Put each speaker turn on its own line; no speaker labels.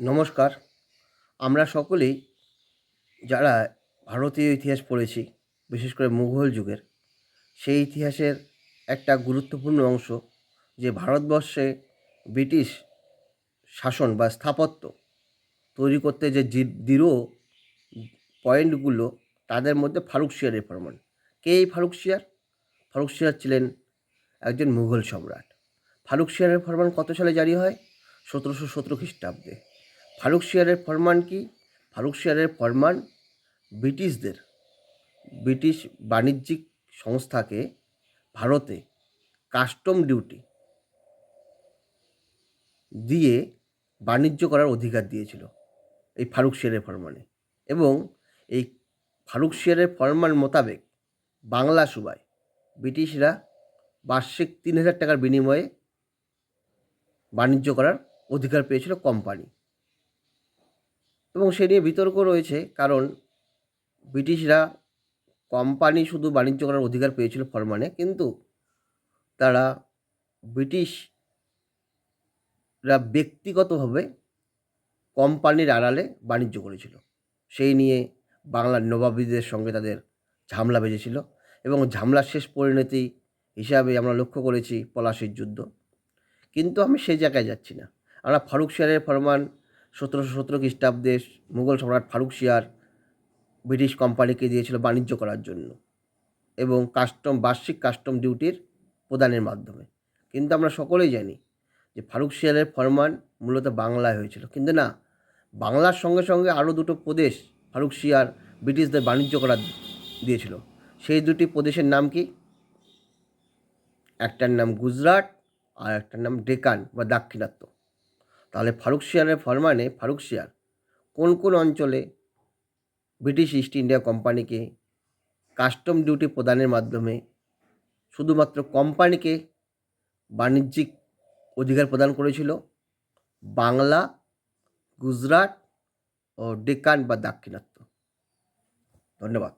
নমস্কার। আমরা সকলেই যারা ভারতীয় ইতিহাস পড়েছি, বিশেষ করে মুঘল যুগের, সেই ইতিহাসের একটা গুরুত্বপূর্ণ অংশ যে ভারতবর্ষে ব্রিটিশ শাসন বা স্থাপত্য তৈরি করতে যে দৃঢ় পয়েন্টগুলো, তাদের মধ্যে ফারুক শিয়ারের প্রমাণ। কে এই ফারুক শিয়ার? ফারুক শিয়ার ছিলেন একজন মুঘল সম্রাট। ফারুক শিয়ারের ফরমান কত সালে জারি হয়? সতেরোশো সতেরো খ্রিস্টাব্দে। ফারুক শিয়ারের ফরমান কি? ফারুক শিয়ারের ফরমান ব্রিটিশদের, ব্রিটিশ বাণিজ্যিক সংস্থাকে ভারতে কাস্টম ডিউটি দিয়ে বাণিজ্য করার অধিকার দিয়েছিল এই ফারুক শিয়ারের ফরমানে। এবং এই ফারুক শিয়ারের ফরমান মোতাবেক বাংলা সুবায় ব্রিটিশরা বার্ষিক তিন হাজার টাকার বিনিময়ে বাণিজ্য করার অধিকার পেয়েছিল কোম্পানি। এবং সে নিয়ে বিতর্ক রয়েছে কারণ ব্রিটিশরা কোম্পানি শুধু বাণিজ্য করার অধিকার পেয়েছিল ফরমানে, কিন্তু তারা ব্রিটিশরা ব্যক্তিগতভাবে কোম্পানির আড়ালে বাণিজ্য করেছিল। সেই নিয়ে বাংলার নবাবীদের সঙ্গে তাদের ঝামেলা বেজেছিল এবং ঝামেলার শেষ পরিণতি হিসাবে আমরা লক্ষ্য করেছি পলাশির যুদ্ধ। কিন্তু আমি সেই জায়গায় যাচ্ছি না। আমরা ফারুক শিয়ারের ফরমান সতেরোশো সতেরো খ্রিস্টাব্দে মুঘল সম্রাট ফারুক শিয়ার ব্রিটিশ কোম্পানিকে দিয়েছিল বাণিজ্য করার জন্য এবং কাস্টম, বার্ষিক কাস্টম ডিউটির প্রদানের মাধ্যমে। কিন্তু আমরা সকলেই জানি যে ফারুক শিয়ারের ফরমান মূলত বাংলায় হয়েছিল। কিন্তু না, বাংলার সঙ্গে সঙ্গে আরও দুটো প্রদেশ ফারুক শিয়ার ব্রিটিশদের বাণিজ্য করার দিয়েছিল। সেই দুটি প্রদেশের নাম কি? একটার নাম গুজরাট আর একটার নাম ডেকান বা দাক্ষিণাত্য। তাহলে ফারুক শিয়ারের ফরমানে, ফারুক শিয়ার কোন কোন অঞ্চলে ব্রিটিশ ইস্ট ইন্ডিয়া কোম্পানিকে কাস্টম ডিউটি প্রদানের মাধ্যমে শুধুমাত্র কোম্পানিকে বাণিজ্যিক অধিকার প্রদান করেছিল? বাংলা, গুজরাট ও ডেকান বা দাক্ষিণাত্য। ধন্যবাদ।